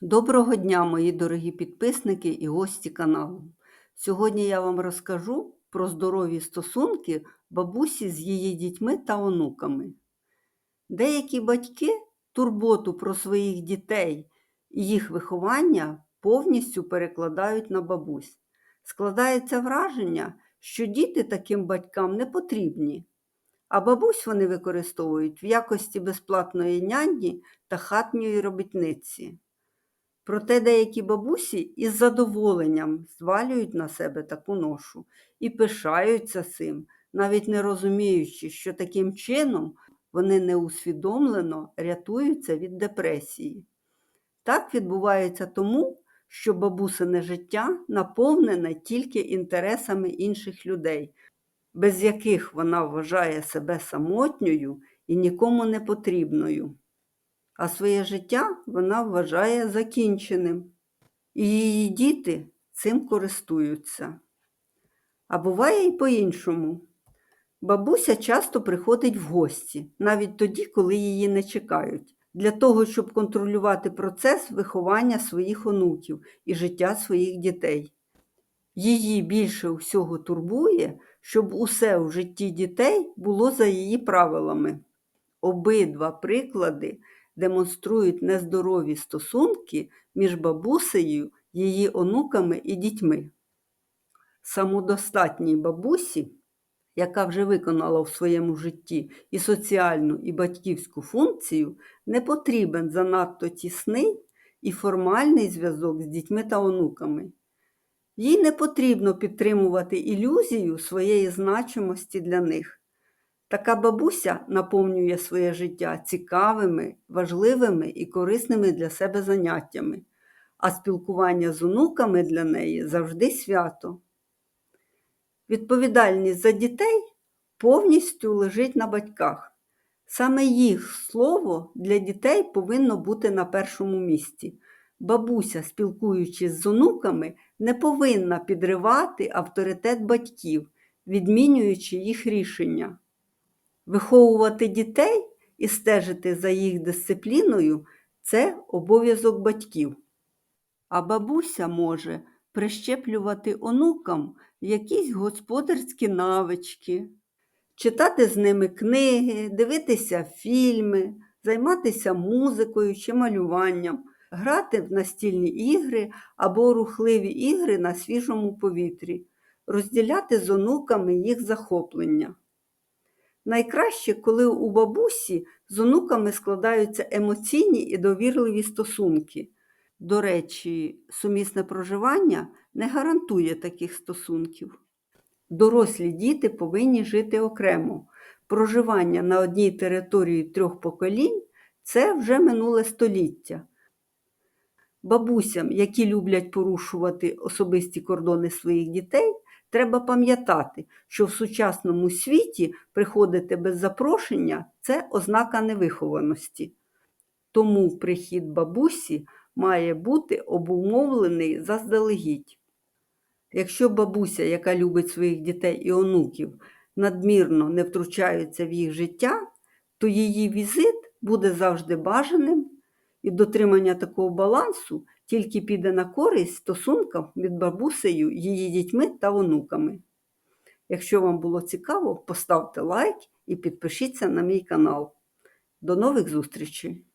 Доброго дня, мої дорогі підписники і гості каналу. Сьогодні я вам розкажу про здорові стосунки бабусі з її дітьми та онуками. Деякі батьки турботу про своїх дітей і їх виховання повністю перекладають на бабусь. Складається враження, що діти таким батькам не потрібні, а бабусь вони використовують в якості безплатної няні та хатньої робітниці. Проте деякі бабусі із задоволенням звалюють на себе таку ношу і пишаються цим, навіть не розуміючи, що таким чином вони неусвідомлено рятуються від депресії. Так відбувається тому, що бабусине життя наповнене тільки інтересами інших людей, без яких вона вважає себе самотньою і нікому не потрібною а своє життя вона вважає закінченим. І її діти цим користуються. А буває і по-іншому. Бабуся часто приходить в гості, навіть тоді, коли її не чекають, для того, щоб контролювати процес виховання своїх онуків і життя своїх дітей. Її більше всього турбує, щоб усе в житті дітей було за її правилами. Обидва приклади демонструють нездорові стосунки між бабусею, її онуками і дітьми. Самодостатній бабусі, яка вже виконала в своєму житті і соціальну, і батьківську функцію, не потрібен занадто тісний і формальний зв'язок з дітьми та онуками. Їй не потрібно підтримувати ілюзію своєї значимості для них. Така бабуся наповнює своє життя цікавими, важливими і корисними для себе заняттями, а спілкування з онуками для неї завжди свято. Відповідальність за дітей повністю лежить на батьках. Саме їх слово для дітей повинно бути на першому місці. Бабуся, спілкуючись з онуками, не повинна підривати авторитет батьків, відмінюючи їх рішення. Виховувати дітей і стежити за їх дисципліною це обов'язок батьків. А бабуся може прищеплювати онукам якісь господарські навички, читати з ними книги, дивитися фільми, займатися музикою чи малюванням, грати в настільні ігри або рухливі ігри на свіжому повітрі, розділяти з онуками їх захоплення. Найкраще, коли у бабусі з онуками складаються емоційні і довірливі стосунки. До речі, сумісне проживання не гарантує таких стосунків. Дорослі діти повинні жити окремо. Проживання на одній території трьох поколінь це вже минуле століття. Бабусям, які люблять порушувати особисті кордони своїх дітей, Треба пам'ятати, що в сучасному світі приходити без запрошення це ознака невихованості. Тому прихід бабусі має бути обумовлений заздалегідь. Якщо бабуся, яка любить своїх дітей і онуків, надмірно не втручається в їх життя, то її візит буде завжди бажаним, і дотримання такого балансу тільки піде на користь стосункам від бабусею, її дітьми та онуками. Якщо вам було цікаво, поставте лайк і підпишіться на мій канал. До нових зустрічей!